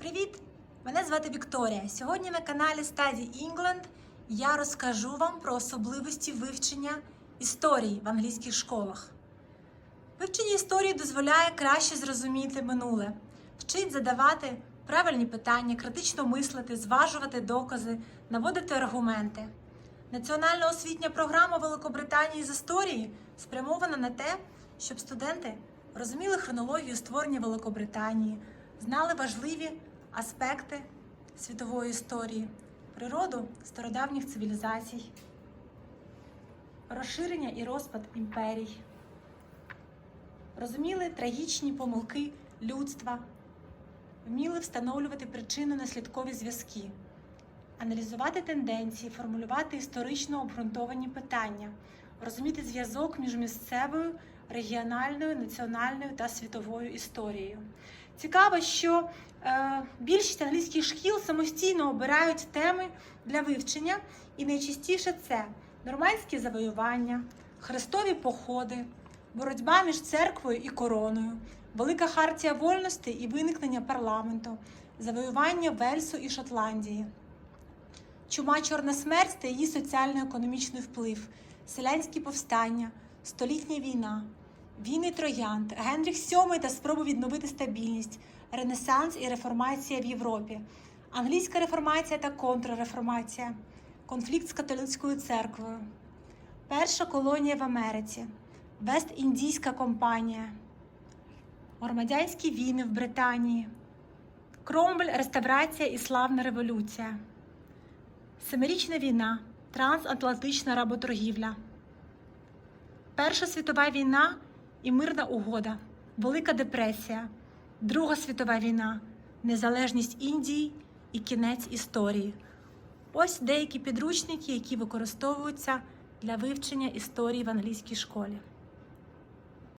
Привіт! Мене звати Вікторія. Сьогодні на каналі Study England я розкажу вам про особливості вивчення історії в англійських школах. Вивчення історії дозволяє краще зрозуміти минуле, вчить задавати правильні питання, критично мислити, зважувати докази, наводити аргументи. Національна освітня програма Великобританії з історії спрямована на те, щоб студенти розуміли хронологію створення Великобританії, знали важливі аспекти світової історії, природу стародавніх цивілізацій, розширення і розпад імперій, розуміли трагічні помилки людства, вміли встановлювати причинно-наслідкові зв'язки аналізувати тенденції, формулювати історично обґрунтовані питання, розуміти зв'язок між місцевою, регіональною, національною та світовою історією. Цікаво, що е, більшість англійських шкіл самостійно обирають теми для вивчення, і найчастіше це нормандські завоювання, хрестові походи, боротьба між церквою і короною, велика хартія вольностей і виникнення парламенту, завоювання Вельсу і Шотландії. Чума Чорна смерть та її соціально-економічний вплив, селянські повстання, столітня війна, війни троянд, Генріх VII та спроби відновити стабільність, Ренесанс і реформація в Європі, англійська реформація та контрреформація, конфлікт з католицькою церквою, перша колонія в Америці, Вест-Індійська компанія, громадянські війни в Британії, Кромвель, реставрація і славна революція. Семирічна війна, трансатлантична работоргівля, Перша світова війна і мирна угода, Велика депресія, Друга світова війна, незалежність Індії і кінець історії. Ось деякі підручники, які використовуються для вивчення історії в англійській школі.